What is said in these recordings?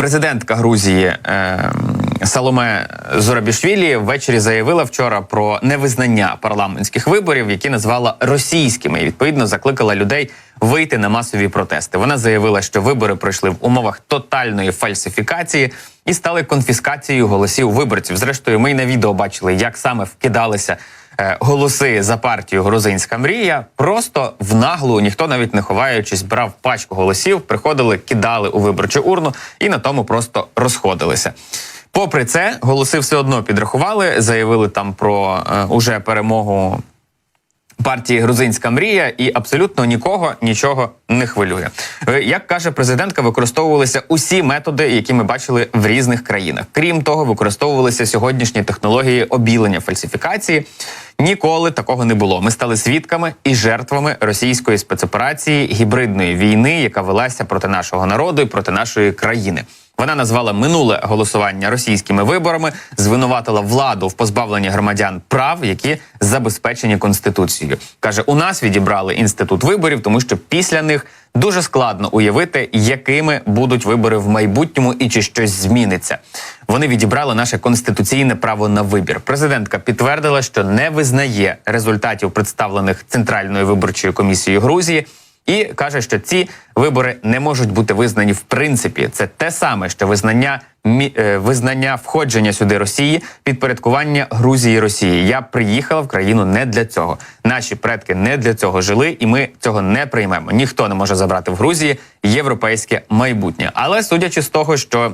Президентка Грузії е, Саломе Зурабішвілі ввечері заявила вчора про невизнання парламентських виборів, які назвала російськими, і відповідно закликала людей вийти на масові протести. Вона заявила, що вибори пройшли в умовах тотальної фальсифікації і стали конфіскацією голосів виборців. Зрештою, ми й на відео бачили, як саме вкидалися голоси за партію Грузинська мрія. Просто в наглу ніхто навіть не ховаючись, брав пачку голосів, приходили, кидали у виборчу урну і на тому просто розходилися. Попри це, голоси все одно підрахували, заявили там про е, уже перемогу партії Грузинська мрія, і абсолютно нікого нічого не хвилює. Е, Як каже президентка, використовувалися усі методи, які ми бачили в різних країнах. Крім того, використовувалися сьогоднішні технології обілення фальсифікації. Ніколи такого не було. Ми стали свідками і жертвами російської спецоперації гібридної війни, яка велася проти нашого народу і проти нашої країни. Вона назвала минуле голосування російськими виборами, звинуватила владу в позбавленні громадян прав, які забезпечені конституцією. каже: у нас відібрали інститут виборів, тому що після них дуже складно уявити, якими будуть вибори в майбутньому і чи щось зміниться. Вони відібрали наше конституційне право на вибір. Президентка підтвердила, що не визнає результатів, представлених Центральною виборчою комісією Грузії. І каже, що ці вибори не можуть бути визнані в принципі. Це те саме, що визнання мі- е, визнання входження сюди Росії, підпорядкування Грузії Росії. Я приїхала в країну не для цього. Наші предки не для цього жили, і ми цього не приймемо. Ніхто не може забрати в Грузії європейське майбутнє. Але судячи з того, що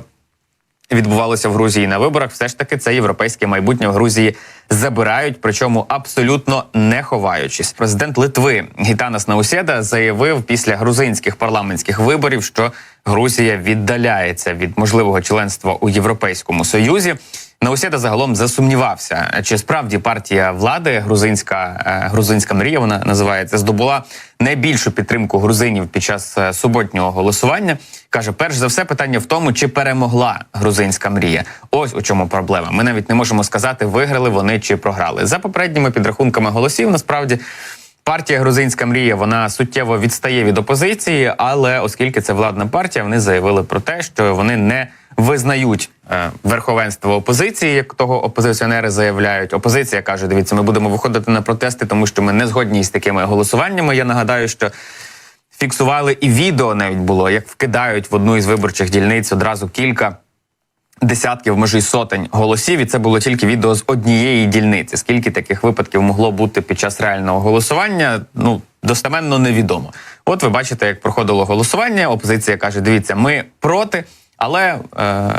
відбувалося в Грузії на виборах, все ж таки це європейське майбутнє в Грузії забирають, причому абсолютно не ховаючись. Президент Литви Гітанас Науседа заявив після грузинських парламентських виборів, що Грузія віддаляється від можливого членства у Європейському Союзі. Науседа загалом засумнівався, чи справді партія влади грузинська е, грузинська мрія вона називається здобула найбільшу підтримку грузинів під час е, суботнього голосування. каже, перш за все, питання в тому, чи перемогла грузинська мрія. Ось у чому проблема. Ми навіть не можемо сказати, виграли вони чи програли. За попередніми підрахунками голосів, насправді. Партія Грузинська мрія вона суттєво відстає від опозиції, але оскільки це владна партія, вони заявили про те, що вони не визнають е, верховенство опозиції, як того опозиціонери заявляють. Опозиція каже: дивіться, ми будемо виходити на протести, тому що ми не згодні з такими голосуваннями. Я нагадаю, що фіксували і відео навіть було, як вкидають в одну із виборчих дільниць одразу кілька. Десятків, може й сотень голосів, і це було тільки відео з однієї дільниці. Скільки таких випадків могло бути під час реального голосування? Ну достеменно невідомо. От ви бачите, як проходило голосування. Опозиція каже: дивіться, ми проти, але е,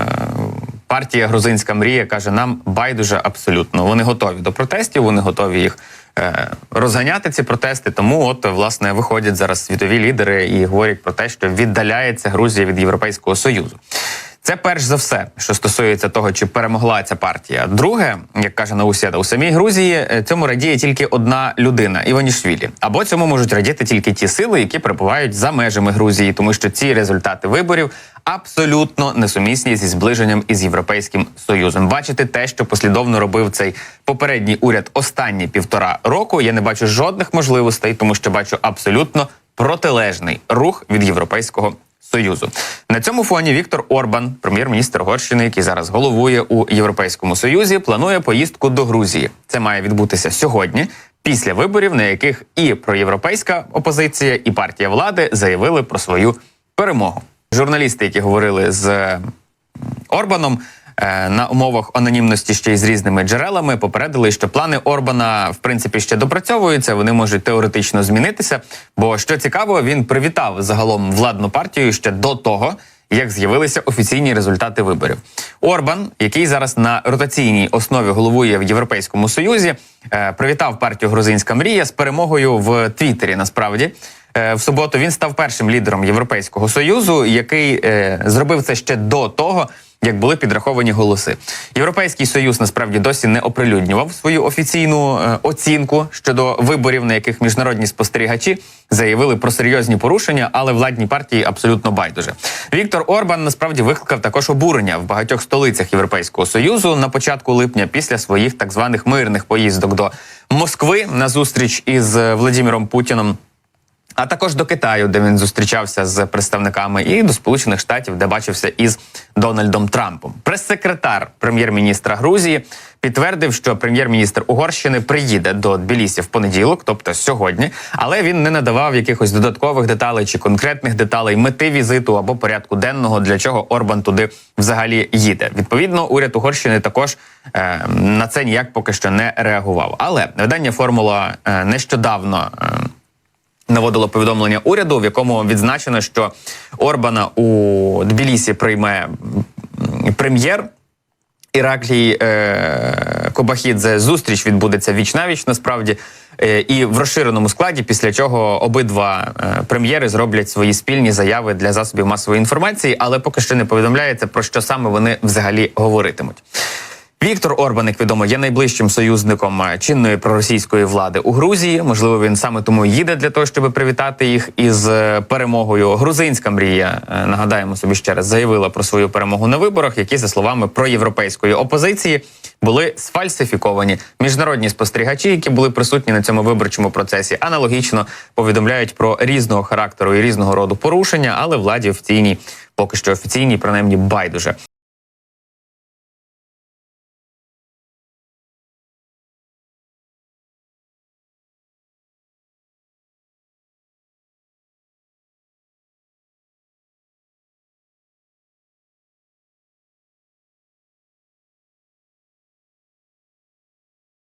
партія Грузинська мрія каже: нам байдуже абсолютно. Вони готові до протестів, вони готові їх е, розганяти. Ці протести. Тому, от власне, виходять зараз світові лідери і говорять про те, що віддаляється Грузія від Європейського союзу. Це перш за все, що стосується того, чи перемогла ця партія. Друге, як каже Науседа, у самій Грузії е, цьому радіє тільки одна людина Іванішвілі. Або цьому можуть радіти тільки ті сили, які перебувають за межами Грузії, тому що ці результати виборів абсолютно несумісні зі зближенням із європейським союзом. Бачите те, що послідовно робив цей попередній уряд останні півтора року. Я не бачу жодних можливостей, тому що бачу абсолютно протилежний рух від європейського Союзу на цьому фоні Віктор Орбан, прем'єр-міністр Угорщини, який зараз головує у Європейському Союзі, планує поїздку до Грузії. Це має відбутися сьогодні, після виборів, на яких і проєвропейська опозиція, і партія влади заявили про свою перемогу. Журналісти, які говорили з Орбаном. Е, На умовах анонімності ще й з різними джерелами попередили, що плани Орбана в принципі ще допрацьовуються. Вони можуть теоретично змінитися. Бо що цікаво, він привітав загалом владну партію ще до того, як з'явилися офіційні результати виборів. Орбан, який зараз на ротаційній основі головує в Європейському Союзі, е, привітав партію Грузинська мрія з перемогою в Твіттері. Насправді. Е, В суботу він став першим лідером Європейського союзу, який зробив це ще до того, як були підраховані голоси. Європейський союз насправді досі не оприлюднював свою офіційну е, оцінку щодо виборів, на яких міжнародні спостерігачі заявили про серйозні порушення, але владні партії абсолютно байдуже. Віктор Орбан насправді викликав також обурення в багатьох столицях Європейського союзу на початку липня після своїх так званих мирних поїздок до Москви на зустріч із е, Владимиром Путіном. А також до Китаю, де він зустрічався з представниками, і до Сполучених Штатів, де бачився із Дональдом Трампом. Прес-секретар прем'єр-міністра Грузії підтвердив, що прем'єр-міністр Угорщини приїде до Тбілісі в понеділок, тобто сьогодні, але він не надавав якихось додаткових деталей чи конкретних деталей мети візиту або порядку денного, для чого Орбан туди взагалі їде. Відповідно, уряд Угорщини також е, на це ніяк поки що не реагував. Але видання формула е, нещодавно. Е, наводило повідомлення уряду, в якому відзначено, що Орбана у Тбілісі прийме прем'єр. Іраклій е, Кобахідзе зустріч відбудеться віч навіч насправді е, і в розширеному складі, після чого обидва е, прем'єри зроблять свої спільні заяви для засобів масової інформації, але поки що не повідомляється про що саме вони взагалі говоритимуть. Віктор Орбан, як відомо, є найближчим союзником е, чинної проросійської влади у Грузії. Можливо, він саме тому їде для того, щоб привітати їх із е, перемогою. Грузинська мрія е, нагадаємо собі ще раз заявила про свою перемогу на виборах, які за словами проєвропейської опозиції були сфальсифіковані. Міжнародні спостерігачі, які були присутні на цьому виборчому процесі, аналогічно повідомляють про різного характеру і різного роду порушення, але владі офіційній поки що офіційній, принаймні байдуже